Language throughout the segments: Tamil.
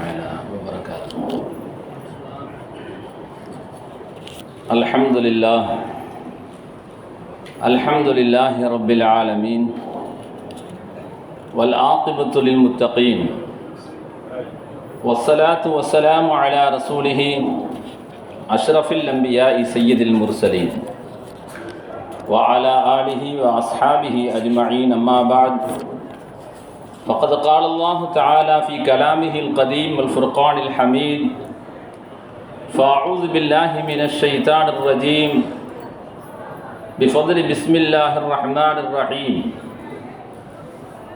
تعالى وبركاته. الحمد لله الحمد لله رب العالمين. والعاقبة للمتقين. والصلاة والسلام على رسوله أشرف الأنبياء سيد المرسلين. وعلى آله وأصحابه أجمعين. أما بعد. فقد قال الله تعالى في كلامه القديم الفرقان الحميد فأعوذ بالله من الشيطان الرجيم بفضل بسم الله الرحمن الرحيم.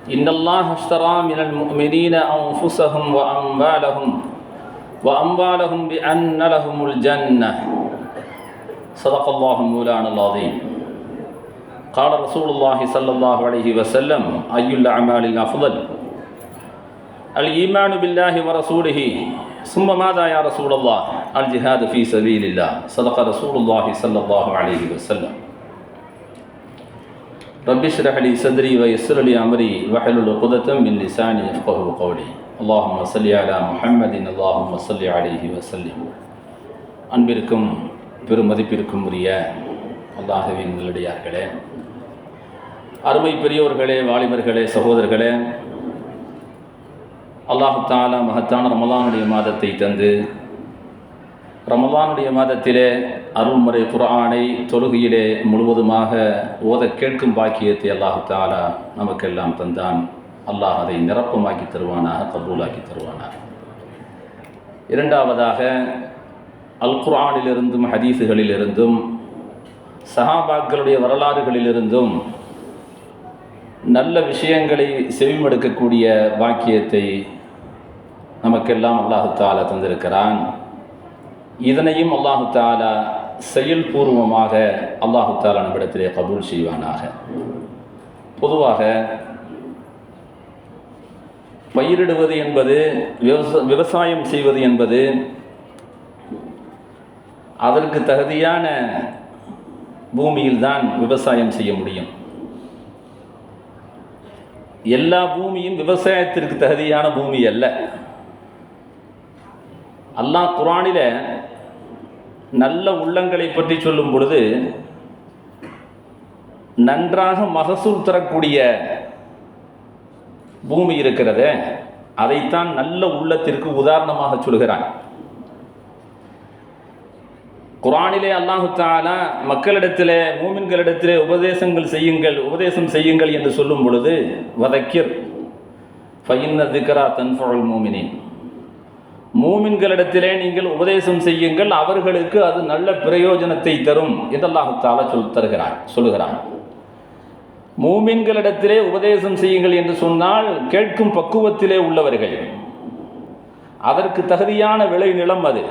إن الله اشترى من المؤمنين أنفسهم وأموالهم وأموالهم بأن لهم الجنة. صدق الله مولانا العظيم. قال رسول الله صلى الله عليه وسلم أي الأعمال الأفضل الإيمان بالله ورسوله ثم ماذا يا رسول الله الجهاد في سبيل الله صدق رسول الله صلى الله عليه وسلم رب اشرح لي صدري ويسر لي أمري واحلل عقدة من لساني يفقهوا قولي اللهم صل على محمد اللهم صل عليه وسلم அன்பிற்கும் பெருமதிப்பிற்கும் உரிய அல்லாஹுவின் நல்லடியார்களே அருமை பெரியோர்களே வாலிபர்களே சகோதரர்களே அல்லாஹு தாலா மகத்தான ரமலானுடைய மாதத்தை தந்து ரமலானுடைய மாதத்திலே அருள்முறை குரானை தொழுகையிலே முழுவதுமாக ஓத கேட்கும் பாக்கியத்தை அல்லாஹு தாலா நமக்கெல்லாம் தந்தான். அல்லாஹ் அதை நிரப்பமாக்கி தருவானாக கபூலாக்கி தருவானாக. இரண்டாவதாக அல் குரானிலிருந்தும் ஹதீஸுகளிலிருந்தும் சஹாபாக்களுடைய வரலாறுகளிலிருந்தும் நல்ல விஷயங்களை செவிமடுக்கக்கூடிய பாக்கியத்தை நமக்கெல்லாம் அல்லாஹு தாலா தந்திருக்கிறான். இதனையும் அல்லாஹு தாலா செயல்பூர்வமாக அல்லாஹு தாலா நம்மிடத்திலே கபூல் செய்வானாக. பொதுவாக பயிரிடுவது என்பது விவசா விவசாயம் செய்வது என்பது அதற்கு தகுதியான பூமியில்தான் விவசாயம் செய்ய முடியும். எல்லா பூமியும் விவசாயத்திற்கு தகுதியான பூமி அல்ல. அல்லாஹ் குரானில நல்ல உள்ளங்களை பற்றி சொல்லும் பொழுது நன்றாக மகசூல் தரக்கூடிய பூமி இருக்கிறத அதைத்தான் நல்ல உள்ளத்திற்கு உதாரணமாக சொல்கிறான். குரானிலே அல்லாஹு தாலா மக்களிடத்திலே மூமின்களிடத்திலே உபதேசங்கள் செய்யுங்கள் உபதேசம் செய்யுங்கள் என்று சொல்லும் பொழுது வதக்கிர். ஃபைன்ன திகரா தன்ஃபுல் மூமினின். மூமின்களிடத்திலே நீங்கள் உபதேசம் செய்யுங்கள் அவர்களுக்கு அது நல்ல பிரயோஜனத்தை தரும் என்று அல்லாஹு தாலா சொல் தருகிறார் சொல்லுகிறான் மூமின்களிடத்திலே உபதேசம் செய்யுங்கள் என்று சொன்னால் கேட்கும் பக்குவத்திலே உள்ளவர்கள். அதற்கு தகுதியான விளை நிலம் அது.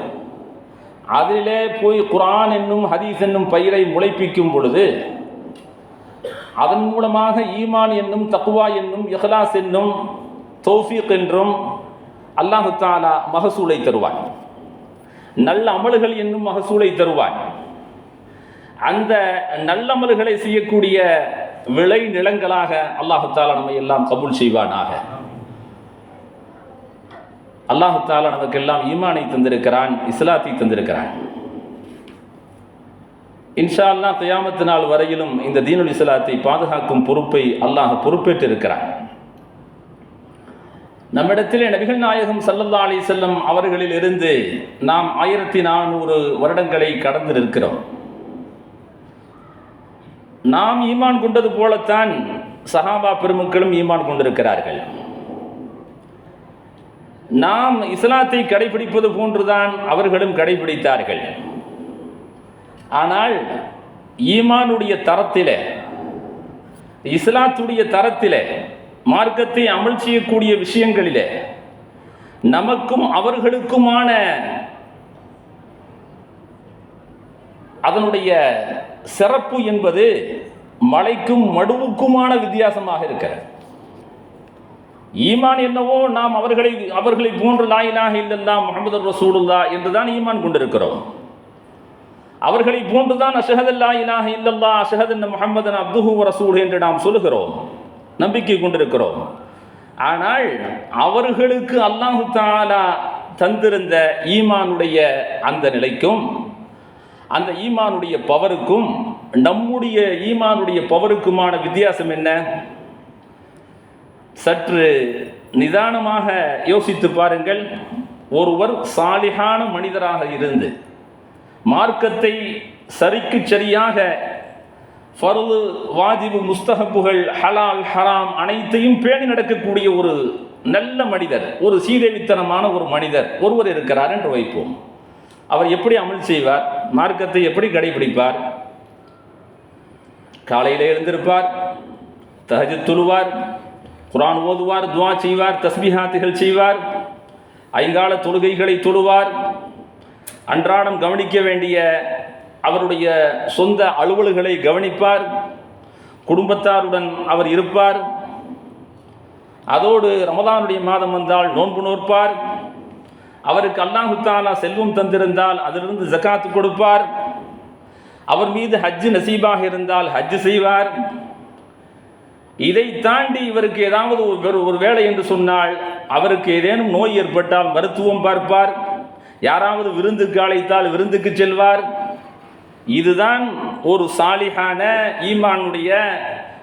அதிலே போய் குரான் என்னும் ஹதீஸ் என்னும் பயிரை முளைப்பிக்கும் பொழுது அதன் மூலமாக ஈமான் என்னும் தக்குவா என்னும் இஹ்லாஸ் என்னும் தௌஃபீக் என்றும் அல்லாஹு தாலா மகசூலை தருவான் நல்ல அமல்கள் என்னும் மகசூலை தருவாய். அந்த நல்லமல்களை செய்யக்கூடிய விளை நிலங்களாக அல்லாஹு தாலா நம்மை எல்லாம் கபூல் செய்வானாக. அல்லாஹு தாலா நமக்கு எல்லாம் ஈமானை தந்திருக்கிறான் இஸ்லாத்தை தந்திருக்கிறான். இன்ஷா அல்லா தயாமத்து நாள் வரையிலும் இந்த தீனுல் இஸ்லாத்தை பாதுகாக்கும் பொறுப்பை அல்லாஹ் பொறுப்பேற்று இருக்கிறான் நம்மிடத்திலே நபிகள் நாயகம் சல்லல்லா அலி செல்லம் அவர்களில் இருந்து நாம் ஆயிரத்தி நானூறு வருடங்களை கடந்து இருக்கிறோம் நாம் ஈமான் கொண்டது போலத்தான் சஹாபா பெருமக்களும் ஈமான் கொண்டிருக்கிறார்கள். நாம் இஸ்லாத்தை கடைபிடிப்பது போன்றுதான் அவர்களும் கடைபிடித்தார்கள். ஆனால் ஈமானுடைய தரத்திலே இஸ்லாத்துடைய தரத்தில் மார்க்கத்தை அமல் செய்யக்கூடிய விஷயங்களிலே நமக்கும் அவர்களுக்குமான அதனுடைய சிறப்பு என்பது மலைக்கும் மடுவுக்குமான வித்தியாசமாக இருக்கிறது. ஈமான் என்னவோ நாம் அவர்களை அவர்களை போன்று லாயிலாக இல்லல்லா முகமது ரசூலுல்லா என்றுதான் ஈமான் கொண்டிருக்கிறோம். அவர்களை போன்றுதான் அஷஹதல்லா இலாஹ இல்லல்லா அசஹதன் முகமதன் அப்துஹு ரசூல் என்று நாம் சொல்லுகிறோம். நம்பிக்கை கொண்டிருக்கிறோம். ஆனால் அவர்களுக்கு அல்லாஹு தாலா தந்திருந்த ஈமானுடைய அந்த நிலைக்கும் அந்த ஈமானுடைய பவருக்கும் நம்முடைய ஈமானுடைய பவருக்குமான வித்தியாசம் என்ன? சற்று நிதானமாக யோசித்து பாருங்கள். ஒருவர் சாலிகான மனிதராக இருந்து மார்க்கத்தை சரிக்கு சரியாக ஃபருது வாஜிபு முஸ்தகப்புகள் ஹலால் ஹராம் அனைத்தையும் பேணி நடக்கக்கூடிய ஒரு நல்ல மனிதர் ஒரு சீதேவித்தனமான ஒரு மனிதர் ஒருவர் இருக்கிறார் என்று வைப்போம். அவர் எப்படி அமல் செய்வார்? மார்க்கத்தை எப்படி கடைபிடிப்பார்? காலையில் எழுந்திருப்பார் தஹஜு தொழுவார் குரான் ஓதுவார் துவா செய்வார் தஸ்மிஹாத்துகள் செய்வார் ஐங்கால தொழுகைகளை தொழுவார். அன்றாடம் கவனிக்க வேண்டிய அவருடைய சொந்த அலுவல்களை கவனிப்பார். குடும்பத்தாருடன் அவர் இருப்பார். அதோடு ரமதானுடைய மாதம் வந்தால் நோன்பு நோற்பார். அவருக்கு அல்லாஹுத்தாலா செல்வம் தந்திருந்தால் அதிலிருந்து ஜக்காத்து கொடுப்பார். அவர் மீது ஹஜ்ஜு நசீபாக இருந்தால் ஹஜ்ஜு செய்வார். இதை தாண்டி இவருக்கு ஏதாவது ஒரு ஒரு வேலை என்று சொன்னால் அவருக்கு ஏதேனும் நோய் ஏற்பட்டால் மருத்துவம் பார்ப்பார். யாராவது விருந்துக்கு அழைத்தால் விருந்துக்கு செல்வார். இதுதான் ஒரு சாலிகான ஈமானுடைய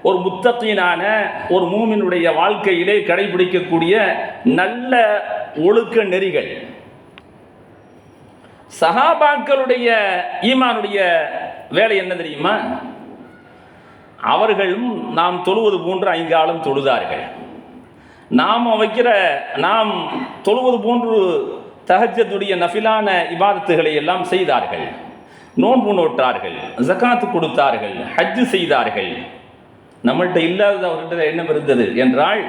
ஒரு முத்தத்தினான ஒரு மூமினுடைய வாழ்க்கையிலே கடைபிடிக்கக்கூடிய நல்ல ஒழுக்க நெறிகள். சஹாபாக்களுடைய ஈமானுடைய வேலை என்ன தெரியுமா? அவர்களும் நாம் தொழுவது போன்று ஐங்காலம் தொழுதார்கள். நாம் வைக்கிற நாம் தொழுவது போன்று தகஜத்துடைய நஃபிலான இபாதத்துகளை எல்லாம் செய்தார்கள். நோன்பு நோட்டார்கள் ஜக்காத்து கொடுத்தார்கள் ஹஜ்ஜு செய்தார்கள். நம்மள்கிட்ட இல்லாதது அவர்கிட்ட என்ன இருந்தது என்றால்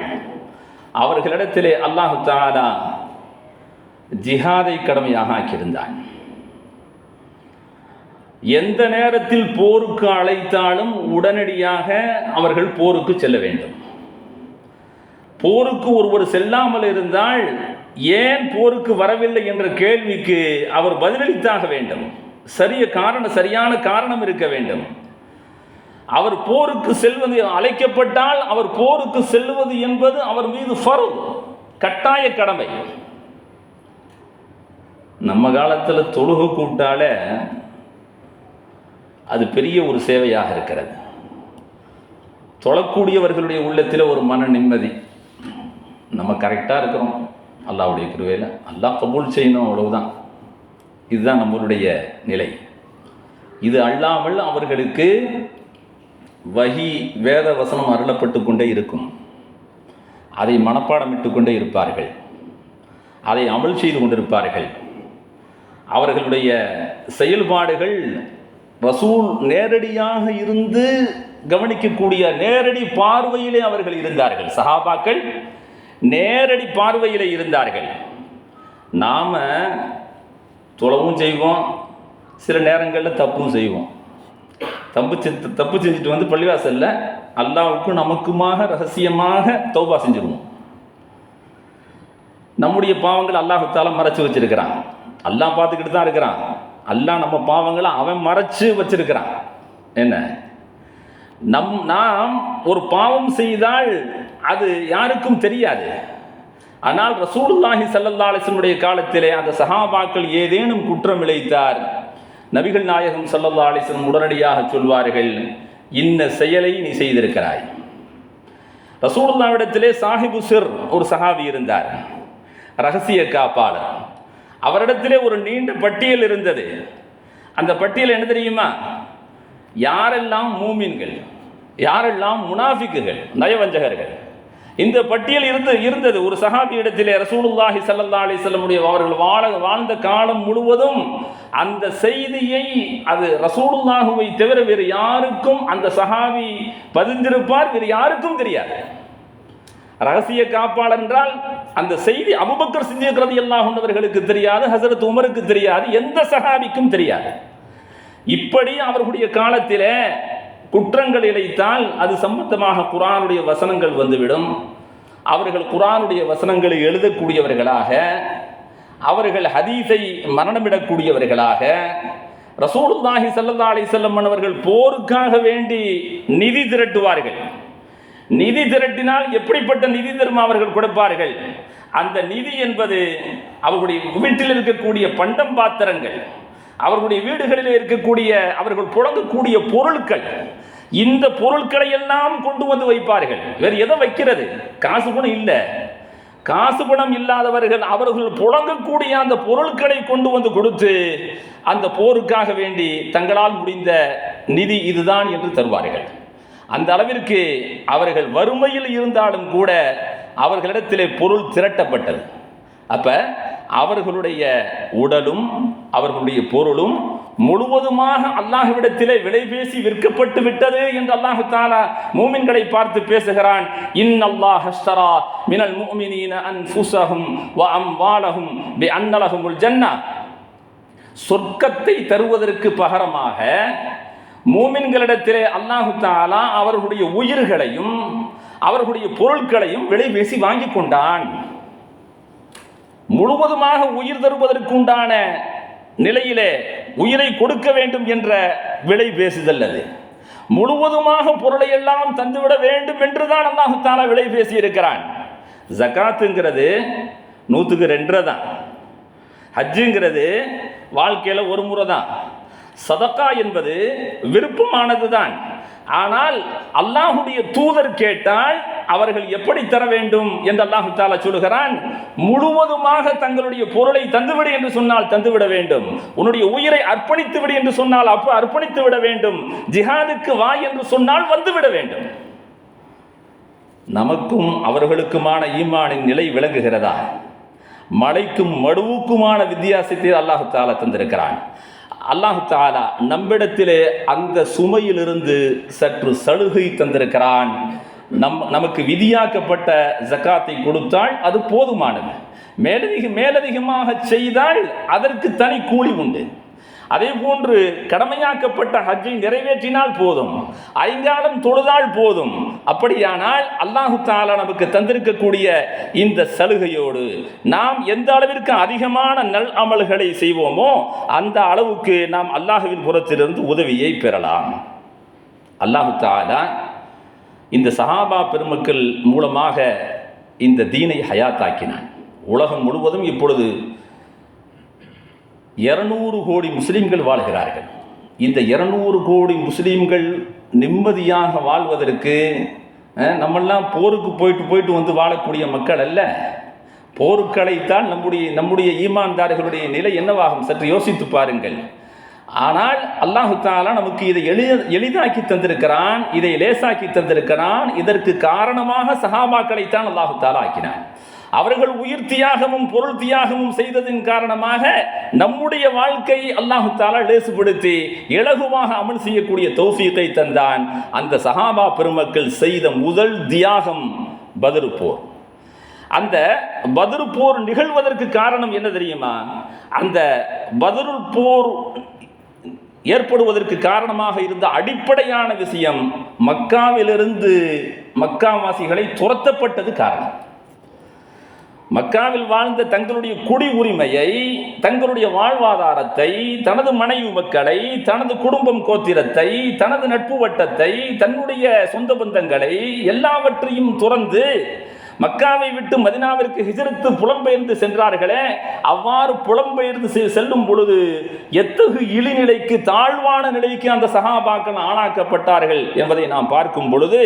அவர்களிடத்திலே அல்லாஹு தாலா ஜிஹாதை கடமையாக ஆக்கியிருந்தான். எந்த நேரத்தில் போருக்கு அழைத்தாலும் உடனடியாக அவர்கள் போருக்கு செல்ல வேண்டும். போருக்கு ஒருவர் செல்லாமல் இருந்தால் ஏன் போருக்கு வரவில்லை என்ற கேள்விக்கு அவர் பதிலளித்தாக வேண்டும். சரிய காரணம் சரியான காரணம் இருக்க வேண்டும். அவர் போருக்கு செல்வது அழைக்கப்பட்டால் அவர் போருக்கு செல்வது என்பது அவர் மீது ஃபருத் கட்டாய கடமை. நம்ம காலத்தில் தொழுகு கூட்டால அது பெரிய ஒரு சேவையாக இருக்கிறது. தொழக்கூடியவர்களுடைய உள்ளத்தில் ஒரு மன நிம்மதி. நம்ம கரெக்டாக இருக்கிறோம். அல்லாவுடைய கிருவையில் அல்லாஹ் கபூல் செய்யணும் அவ்வளவுதான். இதுதான் நம்மளுடைய நிலை. இது அல்லாமல் அவர்களுக்கு வகி வேத வசனம் அருளப்பட்டு கொண்டே இருக்கும். அதை மனப்பாடமிட்டு கொண்டே இருப்பார்கள். அதை அமல் செய்து கொண்டிருப்பார்கள். அவர்களுடைய செயல்பாடுகள் ரசூல் நேரடியாக இருந்து கவனிக்கக்கூடிய நேரடி பார்வையிலே அவர்கள் இருந்தார்கள். சஹாபாக்கள் நேரடி பார்வையிலே இருந்தார்கள். நாம் துளவும் செய்வோம். சில நேரங்களில் தப்பும் செய்வோம். தப்பு செஞ்சு தப்பு செஞ்சுட்டு வந்து பள்ளிவாசலில் அல்லாவுக்கும் நமக்குமாக ரகசியமாக தௌபா செஞ்சுருவோம். நம்முடைய பாவங்கள் அல்லாஹுத்தால மறைச்சு வச்சிருக்கிறான். அல்லாஹ் பார்த்துக்கிட்டு தான் இருக்கிறான். அல்லாஹ் நம்ம பாவங்களை அவன் மறைச்சு வச்சிருக்கிறான். என்ன? நம் நாம் ஒரு பாவம் செய்தால் அது யாருக்கும் தெரியாது. ஆனால் ரசூலுல்லாஹி சல்லல்லா அலிசனுடைய காலத்திலே அந்த சஹாபாக்கள் ஏதேனும் குற்றம் இழைத்தார். நபிகள் நாயகம் சல்லல்லா அலிசன் உடனடியாக சொல்வார்கள் இன்ன செயலை நீ செய்திருக்கிறாய். ரசூலுல்லாவிடத்திலே சாஹிபு சிர் ஒரு சஹாபி இருந்தார் ரகசிய காப்பாளர். அவரிடத்திலே ஒரு நீண்ட பட்டியல் இருந்தது. அந்த பட்டியல் என்ன தெரியுமா? யாரெல்லாம் மூமின்கள் யாரெல்லாம் முனாஃபிக்குகள் நயவஞ்சகர்கள் இந்த பட்டியல் இருந்து இருந்தது. ஒரு சஹாபி இடத்திலே ரசூலுல்லாஹி சல்லா அலிசல்லமுடைய அவர்கள் வாழ வாழ்ந்த காலம் முழுவதும் அந்த செய்தியை அது ரசூலுல்லாஹுவை தவிர வேறு யாருக்கும் அந்த சஹாபி பதிந்திருப்பார் வேறு யாருக்கும் தெரியாது. ரகசிய காப்பாளர் என்றால் அந்த செய்தி அபுபக்கர் சிந்திக்கிறது எல்லாம் கொண்டவர்களுக்கு தெரியாது ஹசரத் உமருக்கு தெரியாது எந்த சகாபிக்கும் தெரியாது. இப்படி அவர்களுடைய காலத்திலே குற்றங்கள் இழைத்தால் அது சம்பந்தமாக குரானுடைய வசனங்கள் வந்துவிடும். அவர்கள் குரானுடைய வசனங்களை எழுதக்கூடியவர்களாக அவர்கள் ஹதீஸை மரணமிடக்கூடியவர்களாக ரசூலுல்லாஹி சல்லா அலி செல்லம் அவர்கள் போருக்காக வேண்டி நிதி திரட்டுவார்கள். நிதி திரட்டினால் எப்படிப்பட்ட நிதி தரும் அவர்கள் கொடுப்பார்கள்? அந்த நிதி என்பது அவர்களுடைய வீட்டில் இருக்கக்கூடிய பண்டம் பாத்திரங்கள் அவர்களுடைய வீடுகளில் இருக்கக்கூடிய அவர்கள் புழங்கக்கூடிய பொருட்கள் இந்த பொருட்களை எல்லாம் கொண்டு வந்து வைப்பார்கள். வேறு எதை வைக்கிறது? காசு பணம் இல்லை. காசு பணம் இல்லாதவர்கள் அவர்கள் புழங்கக்கூடிய அந்த பொருட்களை கொண்டு வந்து கொடுத்து அந்த போருக்காக வேண்டி தங்களால் முடிந்த நிதி இதுதான் என்று தருவார்கள். அந்த அளவிற்கு அவர்கள் வறுமையில் இருந்தாலும் கூட அவர்களிடத்திலே பொருள் திரட்டப்பட்டது. அப்ப அவர்களுடைய உடலும் அவர்களுடைய பொருளும் முழுவதுமாக அல்லாஹ்விடத்திலே விலை பேசி விற்கப்பட்டு விட்டது என்று அல்லாஹு தாலா மூமின்களை பார்த்து பேசுகிறான். இன் அல்லாஹ் ஹஸ்தரா மினல் முஃமினீன அன்ஃபுஸஹும் வ அம்வாலஹும் பி அன்னலஹுமுல் ஜன்னா. சொர்க்கத்தை தருவதற்கு பகரமாக மூமின்களிடத்திலே அல்லாஹு தாலா அவர்களுடைய உயிர்களையும் அவர்களுடைய பொருட்களையும் விலை பேசி வாங்கி கொண்டான். முழுவதுமாக உயிர் தருவதற்குண்டான நிலையிலே உயிரை கொடுக்க வேண்டும் என்ற விலை பேசுதல் அது. முழுவதுமாக பொருளை எல்லாம் தந்துவிட வேண்டும் என்றுதான் அல்லாஹு தாலா விலை பேசி இருக்கிறான் ஜகாத்துங்கிறது நூற்றுக்கு ரெண்டரை தான். ஹஜ்ஜுங்கிறது வாழ்க்கையில் ஒரு முறை தான். சதக்கா என்பது விருப்பமானது தான் ஆனால் அல்லாஹுடைய தூதர் கேட்டால் அவர்கள் எப்படி தர வேண்டும் என்று அல்லாஹு தாலா சொல்லுகிறான் முழுவதுமாக தங்களுடைய பொருளை தந்துவிடு என்று சொன்னால் தந்துவிட வேண்டும். உன்னுடைய உயிரை அர்ப்பணித்து விடு என்று சொன்னால் அப்போ அர்ப்பணித்து விட வேண்டும். ஜிஹாதுக்கு வா என்று சொன்னால் வந்துவிட வேண்டும். நமக்கும் அவர்களுக்குமான ஈமானின் நிலை விளங்குகிறதா? மலைக்கும் மடுவுக்குமான வித்தியாசத்தை அல்லாஹு தாலா தந்திருக்கிறான். அல்லாஹு தாலா நம்மிடத்திலே அந்த சுமையிலிருந்து சற்று சலுகை தந்திருக்கிறான். நம் நமக்கு விதியாக்கப்பட்ட ஜக்காத்தை கொடுத்தால் அது போதுமானது. மேலதிக மேலதிகமாக செய்தால் அதற்கு தனி கூலி உண்டு. அதே போன்று கடமையாக்கப்பட்ட ஹஜ்ஜை நிறைவேற்றினால் போதும். ஐங்காலம் தொழுதால் போதும். அப்படியானால் அல்லாஹு தாலா நமக்கு தந்திருக்கக்கூடிய இந்த சலுகையோடு நாம் எந்த அளவிற்கு அதிகமான நல் அமல்களை செய்வோமோ அந்த அளவுக்கு நாம் அல்லாஹுவின் புறத்திலிருந்து உதவியை பெறலாம். அல்லாஹு தாலா இந்த சஹாபா பெருமக்கள் மூலமாக இந்த தீனை ஹயாத்தாக்கினான். உலகம் முழுவதும் இப்பொழுது இருநூறு கோடி முஸ்லீம்கள் வாழ்கிறார்கள். இந்த இருநூறு கோடி முஸ்லீம்கள் நிம்மதியாக வாழ்வதற்கு நம்மெல்லாம் போருக்கு போயிட்டு போயிட்டு வந்து வாழக்கூடிய மக்கள் அல்ல. போருக்களைத்தான் நம்முடைய நம்முடைய ஈமான்தார்களுடைய நிலை என்னவாகும் சற்று யோசித்து பாருங்கள். ஆனால் அல்லாஹு தாலா நமக்கு இதை எளித எளிதாக்கி தந்திருக்கிறான் இதை லேசாக்கி தந்திருக்கிறான் இதற்கு காரணமாக சஹாபாக்களைத்தான் அல்லாஹு தாலா ஆக்கினான். அவர்கள் உயிர் தியாகமும் பொருள் தியாகமும் செய்ததின் காரணமாக நம்முடைய வாழ்க்கை அல்லாஹு தாலா லேசுபடுத்தி இலகுவாக அமல் செய்யக்கூடிய தௌஃபீக்கை தந்தான். அந்த சஹாபா பெருமக்கள் செய்த முதல் தியாகம் பத்ரு போர். அந்த பத்ரு போர் நிகழ்வதற்கு காரணம் என்ன தெரியுமா? அந்த பத்ரு போர் ஏற்படுவதற்கு காரணமாக இருந்த அடிப்படையான விஷயம் மக்காவிலிருந்து மக்காவாசிகளை துரத்தப்பட்டது காரணம். மக்காவில் வாழ்ந்த தங்களுடைய குடி உரிமையை தங்களுடைய வாழ்வாதாரத்தை தனது மனைவி மக்களை தனது குடும்பம் கோத்திரத்தை தனது நட்பு வட்டத்தை தன்னுடைய சொந்த பந்தங்களை எல்லாவற்றையும் துறந்து மக்காவை விட்டு மதினாவிற்கு ஹிஜரத்து புலம்பெயர்ந்து சென்றார்களே அவ்வாறு புலம்பெயர்ந்து செ- செல்லும் பொழுது எத்தகு இழிநிலைக்கு தாழ்வான நிலைக்கு அந்த சகாபாக்கள் ஆளாக்கப்பட்டார்கள் என்பதை நாம் பார்க்கும் பொழுது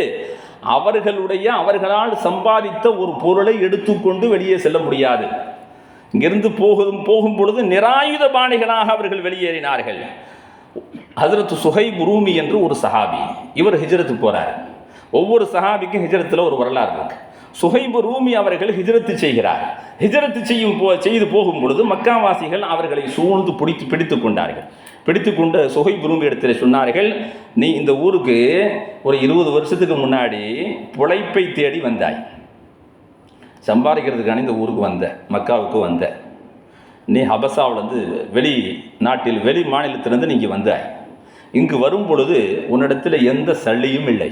அவர்களுடைய அவர்களால் சம்பாதித்த ஒரு பொருளை எடுத்துக்கொண்டு வெளியே செல்ல முடியாது. இங்கிருந்து போகும் போகும் பொழுது நிராயுத பாணிகளாக அவர்கள் வெளியேறினார்கள். ஹசரத் சுகை ரூமி என்று ஒரு சஹாபி இவர் ஹிஜரத்துக்கு போறார். ஒவ்வொரு சஹாபிக்கும் ஹிஜரத்தில் ஒரு வரலாறு இருக்கு. சுகைபு ரூமி அவர்கள் ஹிஜரத்து செய்கிறார். ஹிஜரத்து செய்யும் போ செய்து போகும் பொழுது மக்காவாசிகள் அவர்களை சூழ்ந்து பிடித்து பிடித்து கொண்டார்கள். பிடித்து கொண்டு சுஹைபு ரூமி இடத்துல சொன்னார்கள். நீ இந்த ஊருக்கு ஒரு இருபது வருஷத்துக்கு முன்னாடி புழைப்பை தேடி வந்தாய். சம்பாதிக்கிறதுக்கான இந்த ஊருக்கு வந்த மக்காவுக்கு வந்த. நீ ஹபசாவிலேருந்து வெளி நாட்டில் வெளி மாநிலத்திலேருந்து நீங்கள் வந்தாய். இங்கு வரும் பொழுது உன்னிடத்தில் எந்த சளியும் இல்லை.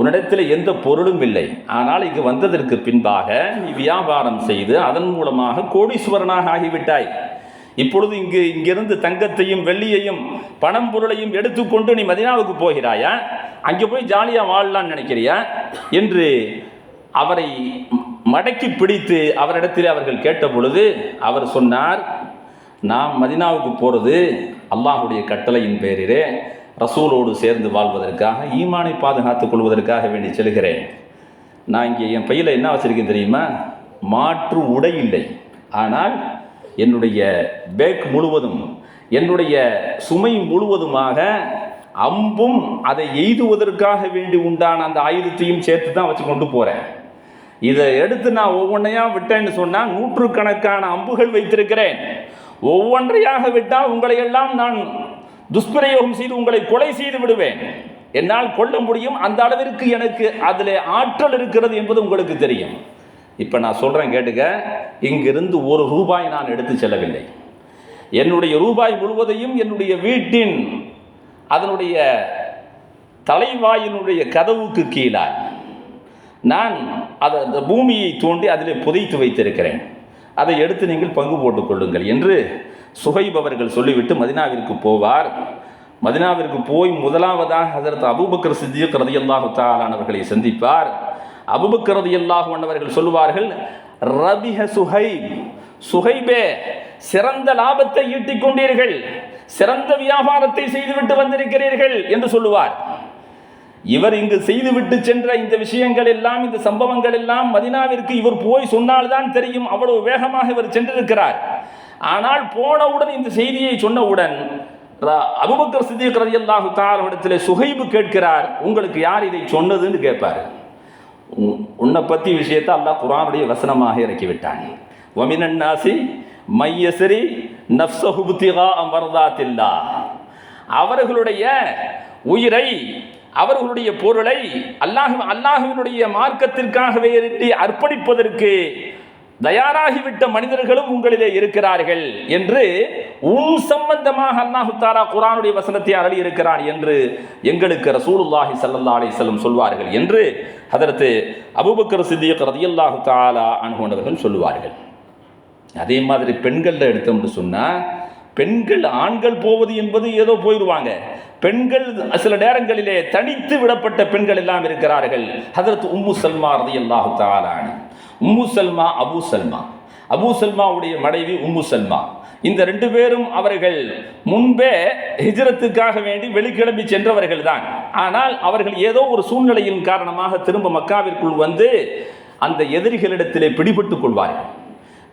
உன்னிடத்தில் எந்த பொருளும் இல்லை. ஆனால் இங்கு வந்ததற்கு பின்பாக நீ வியாபாரம் செய்து அதன் மூலமாக கோடீஸ்வரனாக ஆகிவிட்டாய். இப்பொழுது இங்கு இங்கிருந்து தங்கத்தையும் வெள்ளியையும் பணம் பொருளையும் எடுத்துக்கொண்டு நீ மதினாவுக்கு போகிறாயா? அங்கே போய் ஜாலியாக வாழலாம்னு நினைக்கிறியா? என்று அவரை மடக்கி பிடித்து அவரிடத்தில் அவர்கள் கேட்ட பொழுது அவர் சொன்னார் நாம் மதினாவுக்கு போகிறது அல்லாஹுடைய கட்டளையின் பேரிலே ரசூலோடு சேர்ந்து வாழ்வதற்காக ஈமானை பாதுகாத்துக் கொள்வதற்காக வேண்டி செல்கிறேன். நான் இங்கே என் பையில் என்ன வச்சுருக்கேன் தெரியுமா? மாற்று உடை இல்லை. ஆனால் என்னுடைய பேக் முழுவதும் என்னுடைய சுமை முழுவதுமாக அம்பும் அதை எய்துவதற்காக வேண்டி உண்டான அந்த ஆயுதத்தையும் சேர்த்து தான் வச்சு கொண்டு போகிறேன் இதை எடுத்து நான் ஒவ்வொன்றையா விட்டேன்னு சொன்னால் நூற்றுக்கணக்கான அம்புகள் வைத்திருக்கிறேன். ஒவ்வொன்றையாக விட்டால் உங்களை எல்லாம் நான் துஷ்பிரயோகம் செய்து உங்களை கொலை செய்து விடுவேன். என்னால் கொல்ல முடியும். அந்த அளவிற்கு எனக்கு அதில் ஆற்றல் இருக்கிறது என்பது உங்களுக்கு தெரியும். இப்போ நான் சொல்கிறேன் கேட்டுக்க. இங்கிருந்து ஒரு ரூபாய் நான் எடுத்து செல்லவில்லை. என்னுடைய ரூபாய் முழுவதையும் என்னுடைய வீட்டின் அதனுடைய தலைவாயினுடைய கதவுக்கு கீழாய். நான் அதை அந்த பூமியை தோண்டி அதில் புதைத்து வைத்திருக்கிறேன். அதை எடுத்து நீங்கள் பங்கு போட்டுக் கொள்ளுங்கள் என்று சுகைப் அவர்கள் சொல்லிவிட்டு மதினாவிற்கு போவார். மதினாவிற்கு போய் முதலாவதாக அதற்கு அபூபக்கர் சித்தியக் ரதியல்லாஹு தாலானவர்களை சந்திப்பார். அபுபக்ரது ரதியல்லாஹு அன்னவர்கள் சொல்லுவார்கள் ரபிஹ சுஹைப். சுஹைபே சிறந்த லாபத்தை ஈட்டிக் கொண்டீர்கள் சிறந்த வியாபாரத்தை செய்துவிட்டு வந்திருக்கிறீர்கள் என்று சொல்லுவார். இவர் இங்கு செய்துவிட்டு சென்ற இந்த விஷயங்கள் எல்லாம் இந்த சம்பவங்கள் எல்லாம் மதினாவிற்கு இவர் போய் சொன்னால்தான் தெரியும் அவ்வளவு வேகமாக இவர் சென்றிருக்கிறார். ஆனால் போனவுடன் இந்த செய்தியை சொன்னவுடன் அபுபக்கர் அபூபக்கர் சித்திக் ரலியல்லாஹு சுகைபு கேட்கிறார் உங்களுக்கு யார் இதை சொன்னதுன்னு கேட்பார். உன்னை பற்றி விஷயத்தை அல்லாஹ் குரானுடைய வசனமாக இறக்கி விட்டான். நாசி மையசரி நப்சஹுபுத்திகா அமர்தாத்தில்லா அவர்களுடைய உயிரை அவர்களுடைய பொருளை அல்லாஹ் அல்லாஹுவினுடைய மார்க்கத்திற்காகவே வேண்டி அர்ப்பணிப்பதற்கு தயாராகிவிட்ட மனிதர்களும் உங்களிலே இருக்கிறார்கள் என்று உன் சம்பந்தமாக அல்லாஹு தாரா குரானுடைய வசனத்தை அருளி இருக்கிறான் என்று எங்களுக்கு ரசூலுல்லாஹி ஸல்லல்லாஹு அலைஹி சொல்வார்கள் என்று அதற்கு அபுபக்கர் சித்தியக் ரதியல்லாஹு தாலா அன்ஹுவர்கள் சொல்லுவார்கள். அதே மாதிரி பெண்களில் எடுத்தோம்னு சொன்னால் பெண்கள் ஆண்கள் போவது என்பது ஏதோ போயிடுவாங்க பெண்கள் சில நேரங்களிலே தனித்து விடப்பட்ட பெண்கள் எல்லாம் இருக்கிறார்கள். ஹதரத் உம்மு சல்மா ரதி அல்லாஹு தாலானு உம்மு சல்மா அபு சல்மா. அபு சல்மாவுடைய மனைவி உம்மு சல்மா. இந்த ரெண்டு பேரும் அவர்கள் முன்பே ஹிஜ்ரத்துக்காக வேண்டி வெளிக்கிளம்பி சென்றவர்கள் தான் ஆனால் அவர்கள் ஏதோ ஒரு சூழ்நிலையின் காரணமாக திரும்ப மக்காவிற்குள் வந்து அந்த எதிரிகளிடத்திலே பிடிபட்டுக் கொள்வார்கள்.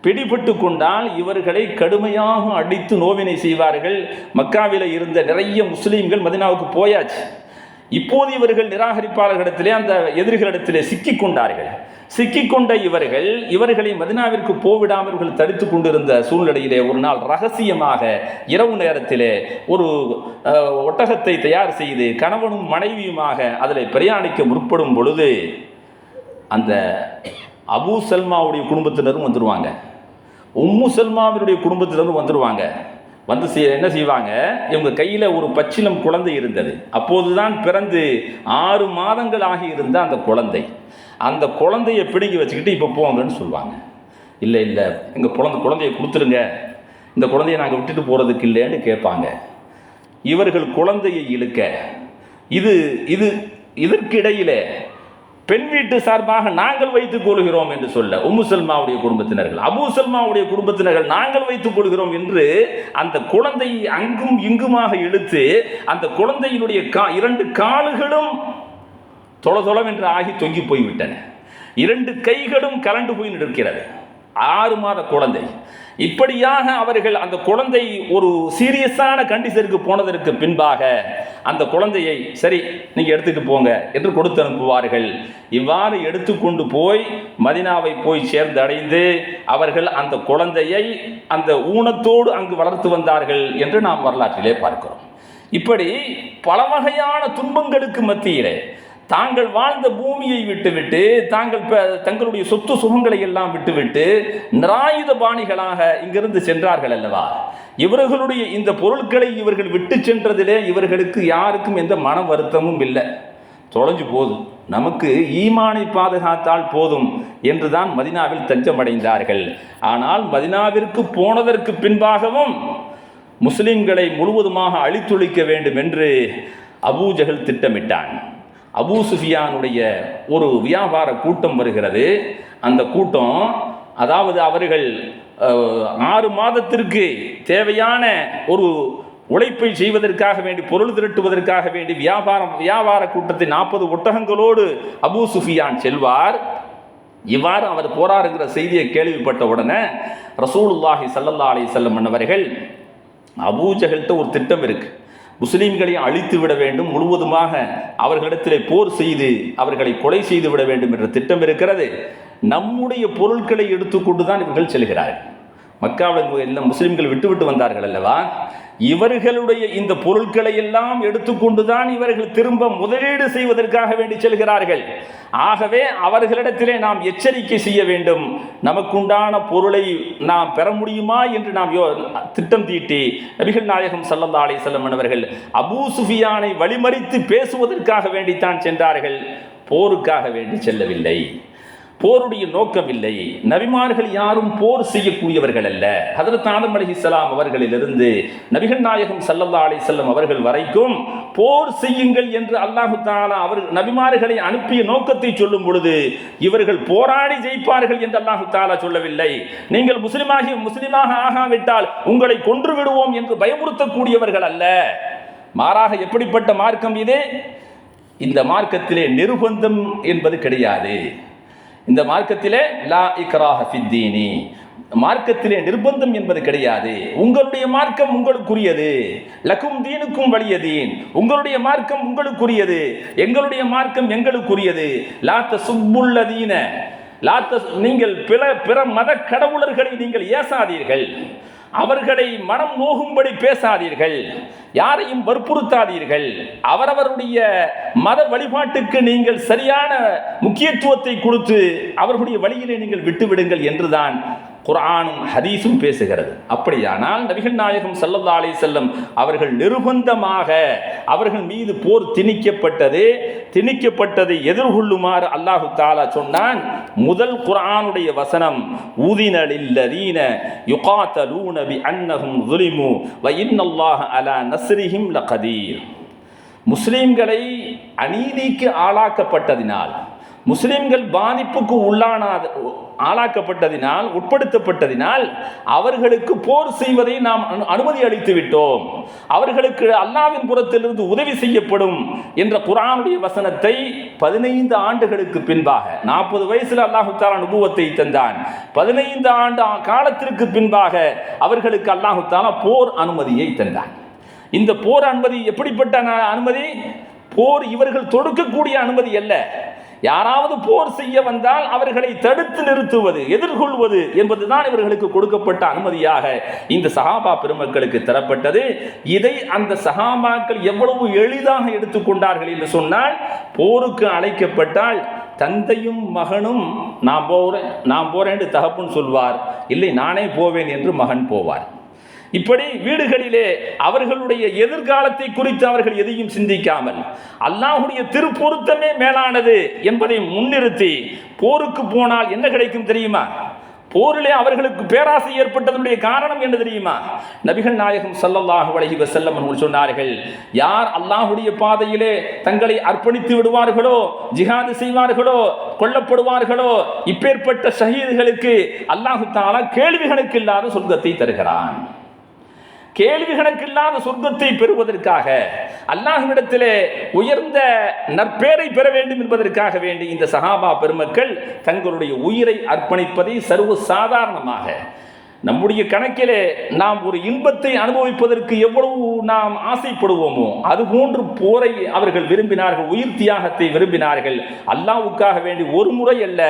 பிடிபட்டு கொண்டால் இவர்களை கடுமையாக அடித்து நோவினை செய்வார்கள். மக்காவில் இருந்த நிறைய முஸ்லீம்கள் மதினாவுக்கு போயாச்சு. இப்போது இவர்கள் நிராகரிப்பாளர்களிடத்திலே அந்த எதிரிகளிடத்திலே சிக்கிக் கொண்டார்கள் சிக்கிக்கொண்ட இவர்கள் இவர்களை மதினாவிற்கு போவிடாமல் இவர்கள் தடுத்து கொண்டிருந்த சூழ்நிலையிலே ஒரு நாள் ரகசியமாக இரவு நேரத்திலே ஒரு ஒட்டகத்தை தயார் செய்து கணவனும் மனைவியுமாக அதில் பிரயாணிக்க முற்படும் பொழுது அந்த அபு சல்மாவுடைய குடும்பத்தினரும் வந்துடுவாங்க உம்மு சல்மாவினுடைய குடும்பத்தினரும் வந்துடுவாங்க வந்து என்ன செய்வாங்க? இவங்க கையில் ஒரு பச்சிலம் குழந்தை இருந்தது. அப்போதுதான் பிறந்து ஆறு மாதங்கள் ஆகி இருந்த அந்த குழந்தை. அந்த குழந்தையை பிடுங்கி வச்சுக்கிட்டு இப்போ போங்கன்னு சொல்லுவாங்க இல்லை இல்லை எங்கள் குழந்தை குழந்தையை கொடுத்துருங்க. இந்த குழந்தையை நாங்கள் விட்டுட்டு போகிறதுக்கு இல்லைன்னு கேட்பாங்க. இவர்கள் குழந்தையை இழுக்க. இது இது இதற்கிடையிலே பெண் வீட்டு சார்பாக நாங்கள் வைத்துக் கொள்கிறோம் என்று சொல்ல உம்மு சல்மாவுடைய குடும்பத்தினர்கள் அபூ சல்மாவுடைய குடும்பத்தினர்கள் நாங்கள் வைத்துக் கொள்கிறோம் என்று அந்த குழந்தையை அங்கும் இங்குமாக இழுத்து அந்த குழந்தையினுடைய கா இரண்டு காலுகளும் தொள தொளவென்று ஆகி தொங்கி போய்விட்டன. இரண்டு கைகளும் கலண்டு போய் நிற்கிறது. ஆறு மாத குழந்தை. இப்படியாக அவர்கள் அந்த குழந்தை ஒரு சீரியஸான கண்டிஷனுக்கு போனதற்கு பின்பாக அந்த குழந்தையை சரி நீங்கள் எடுத்துட்டு போங்க என்று கொடுத்து அனுப்புவார்கள். இவ்வாறு எடுத்துக்கொண்டு போய் மதினாவை போய் சேர்ந்தடைந்து அவர்கள் அந்த குழந்தையை அந்த ஊனத்தோடு அங்கு வளர்த்து வந்தார்கள் என்று நாம் வரலாற்றிலே பார்க்கிறோம். இப்படி பல வகையான துன்பங்களுக்கு மத்தியிலே தாங்கள் வாழ்ந்த பூமியை விட்டுவிட்டு தாங்கள் ப- தங்களுடைய சொத்து சுகங்களை எல்லாம் விட்டுவிட்டு நிராயுத பாணிகளாக இங்கிருந்து சென்றார்கள் அல்லவா? இவர்களுடைய இந்த பொருட்களை இவர்கள் விட்டு சென்றதிலே இவர்களுக்கு யாருக்கும் எந்த மன வருத்தமும் இல்லை. தொலைஞ்சு போதும் நமக்கு ஈமானை பாதுகாத்தால் போதும் என்றுதான் மதினாவில் தஞ்சமடைந்தார்கள். ஆனால் மதினாவிற்கு போனதற்கு பின்பாகவும் முஸ்லிம்களை முழுவதுமாக அழித்தொழிக்க வேண்டும் என்று அபூஜஹல் திட்டமிட்டான். அபூ சுஃபியானுடைய ஒரு வியாபார கூட்டம் வருகிறது. அந்த கூட்டம் அதாவது அவர்கள் ஆறு மாதத்திற்கு தேவையான ஒரு உழைப்பை செய்வதற்காக வேண்டி பொருள் திரட்டுவதற்காக வேண்டி வியாபாரம் வியாபார கூட்டத்தை நாற்பது ஒட்டகங்களோடு அபூ சுஃபியான் செல்வார். இவ்வாறு அவர் போறாருங்கிற செய்தியை கேள்விப்பட்ட உடனே ரசூலுல்லாஹி சல்லல்லா அலி செல்லம் அவர்கள் அபூஜகல்கிட்ட ஒரு திட்டம் இருக்குது முஸ்லீம்களை அழித்து விட வேண்டும். முழுவதுமாக அவர்களிடத்திலே போர் செய்து அவர்களை கொலை செய்து விட வேண்டும் என்ற திட்டம் இருக்கிறது. நம்முடைய பொருட்களை எடுத்துக்கொண்டு தான் இவர்கள் செல்கிறார்கள். மக்காவில் எல்லாம் முஸ்லீம்கள் விட்டுவிட்டு வந்தார்கள் அல்லவா? இவர்களுடைய இந்த பொருட்களை எல்லாம் எடுத்துக்கொண்டுதான் இவர்கள் திரும்ப முதலீடு செய்வதற்காக வேண்டி செல்கிறார்கள். ஆகவே அவர்களிடத்திலே நாம் எச்சரிக்கை செய்ய வேண்டும். நமக்குண்டான பொருளை நாம் பெற முடியுமா என்று நாம் யோ திட்டம் தீட்டி நபிகள் நாயகம் ஸல்லல்லாஹு அலை செல்லமனவர்கள் அபூ சுஃபியானை வழிமறித்து பேசுவதற்காக வேண்டித்தான் சென்றார்கள். போருக்காக வேண்டி செல்லவில்லை. போருடைய நோக்கம் இல்லை. நபிமார்கள் யாரும் போர் செய்யக்கூடியவர்கள் அல்ல. ஹதரத் ஆதம் அலைஹிஸ்ஸலாம் அவர்களிலிருந்து நபிகள் நாயகம் சல்லல்லா அலி செல்லம் அவர்கள் வரைக்கும் போர் செய்யுங்கள் என்று அல்லாஹு தாலா அவர் நபிமார்களை அனுப்பிய நோக்கத்தை சொல்லும் பொழுது இவர்கள் போராடி ஜெயிப்பார்கள் என்று அல்லாஹு தாலா சொல்லவில்லை. நீங்கள் முஸ்லிமாகி முஸ்லிமாக ஆகாவிட்டால் உங்களை கொன்று விடுவோம் என்று பயமுறுத்தக்கூடியவர்கள் அல்ல. மாறாக எப்படிப்பட்ட மார்க்கம் இது? இந்த மார்க்கத்திலே நிர்பந்தம் என்பது கிடையாது. இந்த மார்க்கத்திலே லா இக்ராஹ ஃபித்தீனி மார்க்கத்திலே நிர்பந்தம் என்பது கிடையாது. உங்களுடைய மார்க்கம் உங்களுக்குரியது. லக்கும் தீனுக்கும் வலியதீன் உங்களுடைய மார்க்கம் உங்களுக்குரியது. எங்களுடைய மார்க்கம் எங்களுக்குரியது. லாத்த சுப்புள்ளதீன லாத்த நீங்கள் பிற பிற மத கடவுளர்களை நீங்கள் ஏசாதீர்கள். அவர்களை மனம் நோகும்படி பேசாதீர்கள். யாரையும் வற்புறுத்தாதீர்கள். அவரவருடைய மத வழிபாட்டுக்கு நீங்கள் சரியான முக்கியத்துவத்தை கொடுத்து அவர்களுடைய வழியிலே நீங்கள் விட்டுவிடுங்கள் என்றுதான் குரானும் ஹதீஸும் பேசுகிறது. அப்படியானால் நபிகள் நாயகம் சல்லல்லா அலி செல்லம் அவர்கள் நிர்பந்தமாக அவர்கள் மீது போர் திணிக்கப்பட்டது திணிக்கப்பட்டதை எதிர்கொள்ளுமாறு அல்லாஹு தாலா சொன்னான். முதல் குரானுடைய வசனம் ஊதினலில்லதீன யுகாத்தலூன பி அன்னஹும் ظுலிமு வ இன்னல்லாஹ அலா நஸ்ரிஹிம் லகதீர். முஸ்லீம்களை அநீதிக்கு ஆளாக்கப்பட்டதினால் முஸ்லிம்கள் பாதிப்புக்கு உள்ளானாது ஆளாக்கப்பட்டதினால் உட்படுத்தப்பட்டதினால் அவர்களுக்கு போர் செய்வதை நாம் அனு- அனுமதி அளித்து விட்டோம். அவர்களுக்கு அல்லாவின் புறத்திலிருந்து உதவி செய்யப்படும் என்ற குரானுடைய வசனத்தை பதினைந்து ஆண்டுகளுக்கு பின்பாக நாற்பது வயசில் அல்லாஹு அனுபவத்தை தந்தான். பதினைந்து ஆண்டு காலத்திற்கு பின்பாக அவர்களுக்கு அல்லாஹு போர் அனுமதியை தந்தான். இந்த போர் அனுமதி எப்படிப்பட்ட அனுமதி? போர் இவர்கள் தொடுக்கக்கூடிய அனுமதி அல்ல. யாராவது போர் செய்ய வந்தால் அவர்களை தடுத்து நிறுத்துவது எதிர்கொள்வது என்பதுதான் இவர்களுக்கு கொடுக்கப்பட்ட அனுமதியாக இந்த சஹாபா பெருமக்களுக்கு தரப்பட்டது. இதை அந்த சஹாபாக்கள் எவ்வளவு எளிதாக எடுத்துக்கொண்டார்கள் என்று சொன்னால் போருக்கு அழைக்கப்பட்டால் தந்தையும் மகனும் நான் போறேன் நான் போறேன் என்று தகப்புன்னு சொல்வார். இல்லை நானே போவேன் என்று மகன் போவார். இப்படி வீடுகளிலே அவர்களுடைய எதிர்காலத்தை குறித்து அவர்கள் எதையும் சிந்திக்காமல் அல்லாஹுடைய திருப்பொருத்தமே மேலானது என்பதை முன்னிறுத்தி போருக்கு போனால் என்ன கிடைக்கும் தெரியுமா? போரிலே அவர்களுக்கு பேராசை ஏற்பட்டதனுடைய காரணம் என்ன தெரியுமா? நபிகள் நாயகம் சல்லல்லாஹு அலைஹி வசல்லம் அவர்கள் சொன்னார்கள் யார் அல்லாஹுடைய பாதையிலே தங்களை அர்ப்பணித்து விடுவார்களோ ஜிஹாது செய்வார்களோ கொல்லப்படுவார்களோ இப்பேற்பட்ட ஷஹீதுகளுக்கு அல்லாஹு தாலா கேள்விகளுக்கு இல்லாத சொர்க்கத்தை தருகிறான். கேள்வி கணக்கில்லாத சொர்க்கத்தை பெறுவதற்காக அல்லாஹ்விடத்திலே உயர்ந்த நற்பேரை பெற வேண்டும் என்பதற்காக வேண்டி இந்த சஹாபா பெருமக்கள் தங்களுடைய உயிரை அர்ப்பணிப்பதை சர்வ சாதாரணமாக நம்முடைய கணக்கிலே நாம் ஒரு இன்பத்தை அனுபவிப்பதற்கு எவ்வளவு நாம் ஆசைப்படுவோமோ அதுபோன்று போரை அவர்கள் விரும்பினார்கள் உயிர் தியாகத்தை விரும்பினார்கள். அல்லாவுக்காக வேண்டி ஒரு முறை அல்ல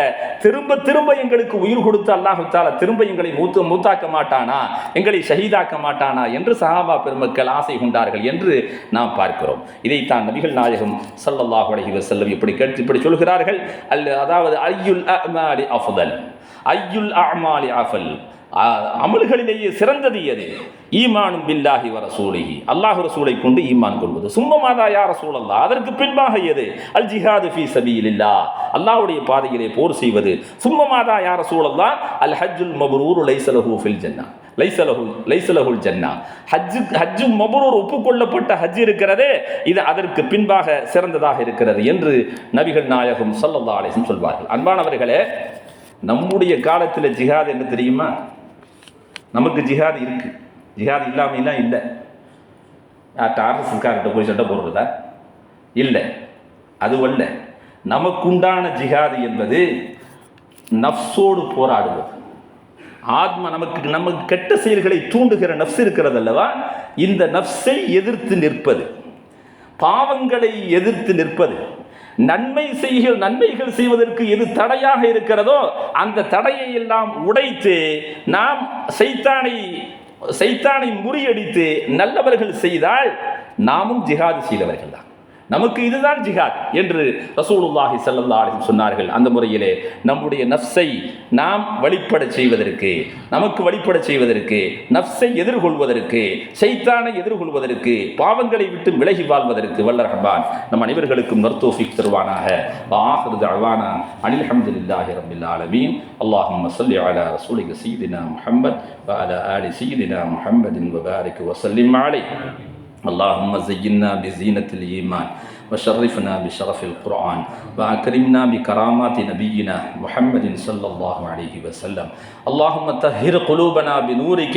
திரும்ப திரும்ப எங்களுக்கு உயிர் கொடுத்து அல்லாஹுத்தால திரும்ப எங்களை மூத்து மூத்தாக்க மாட்டானா எங்களை ஷஹீதாக்க மாட்டானா என்று சஹாபா பெருமக்கள் ஆசை கொண்டார்கள் என்று நாம் பார்க்கிறோம். இதைத்தான் நபிகள் நாயகம் ஸல்லல்லாஹு அலஹி வசல்லம் இப்படி கேட்டு இப்படி சொல்கிறார்கள். அல்ல அதாவது ஐயுல் அமாலி அஃதல். ஐயுல் அமாலி அஃபல். அமல்களிலேயே சிறந்தது எது? ஈமானும் பில்லாஹி வர சூழகி அல்லாஹ் ரசூலை கொண்டு ஈமான் கொள்வது. சும்மமாதா யார சூழல்லா அதற்கு பின்பாக எது? அல் ஜிஹாது ஃபீ சபீலில்லா அல்லாஹுடைய பாதையிலே போர் செய்வது. சும்மமாதா யார சூழல்லா அல் ஹஜ்ஜுல் மபரூர் லைசலஹூ ஃபில் ஜன்னா. லைசலஹு லைசலஹுல் ஜன்னா. ஹஜ்ஜு ஹஜ்ஜு மபரூர் ஒப்புக்கொள்ளப்பட்ட ஹஜ் இருக்கிறதே இது அதற்கு பின்பாக சிறந்ததாக இருக்கிறது என்று நபிகள் நாயகம் சல்லல்லா அலைஹி சொல்வார்கள். அன்பானவர்களே நம்முடைய காலத்தில் ஜிஹாத் என்ன தெரியுமா? நமக்கு ஜிஹாத் இருக்குது ஜிஹாத் இல்லாமலாம் இல்லை. யார்கிட்ட ஆர்எஸ்எஸ்கார்கிட்ட போய் சண்டை போடுறதா? இல்லை. அதுவல்ல. நமக்குண்டான ஜிஹாது என்பது நஃப்ஸோடு போராடுவது. ஆத்மா நமக்கு நமக்கு கெட்ட செயல்களை தூண்டுகிற நஃப்ஸ் இருக்கிறது அல்லவா இந்த நஃப்ஸை எதிர்த்து நிற்பது. பாவங்களை எதிர்த்து நிற்பது. நன்மை செய்கள் நன்மைகள் செய்வதற்கு எது தடையாக இருக்கிறதோ அந்த தடையை எல்லாம் உடைத்து நாம் சைத்தானை சைத்தானை முறியடித்து நல்லவர்கள் செய்தால் நாமும் ஜிகாது செய்தவர்கள் தான் நமக்கு இதுதான் ஜிஹாத் என்று ரசூலுல்லாஹி செல்லல்லா சொன்னார்கள். அந்த முறையிலே நம்முடைய நஃப்ஸை நாம் வழிபட செய்வதற்கு நமக்கு வழிபட செய்வதற்கு நஃப்ஸை எதிர்கொள்வதற்கு சைத்தானை எதிர்கொள்வதற்கு பாவங்களை விட்டு விலகி வாழ்வதற்கு வல்ல ரஹ்மான் நம் அனைவர்களுக்கும் நர்த்தோஃபிக் தருவானாக. ஆஹிருது அழ்வானா அனில் அஹமதுல்லாஹி ரபில் ஆலமீன். அல்லாஹும் சல்லி அலா ரசூலிக சீதினா முஹம்மத் அலா அலி சீதினா முஹம்மதின் வபாரிக்கு வசல்லிம் அலை اللهم زينا بزينة الإيمان. وشرفنا بشرف القرآن وأكرمنا بكرامات نبينا محمد صلى الله عليه وسلم. اللهم طهر قلوبنا بنورك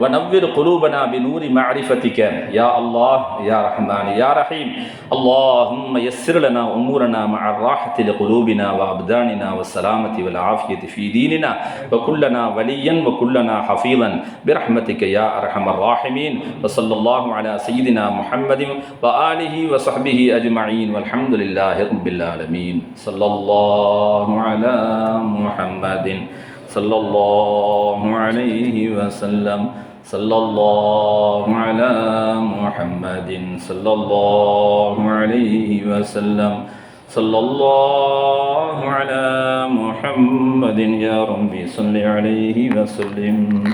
ونور قلوبنا بنور معرفتك. يا الله يا رحمن يا رحيم. اللهم يسر لنا أمورنا مع الراحة لقلوبنا وأبداننا والسلامة والعافية في ديننا. وكلنا وليا وكلنا حفيظا. برحمتك يا أرحم الراحمين. وصلى الله على سيدنا محمد وآله وصحبه أجمعين والحمد لله رب العالمين. صلى الله على محمد. صلى الله عليه وسلم. صلى الله على محمد. صلى الله عليه وسلم. صلى الله على محمد. يا ربي صل عليه وسلم.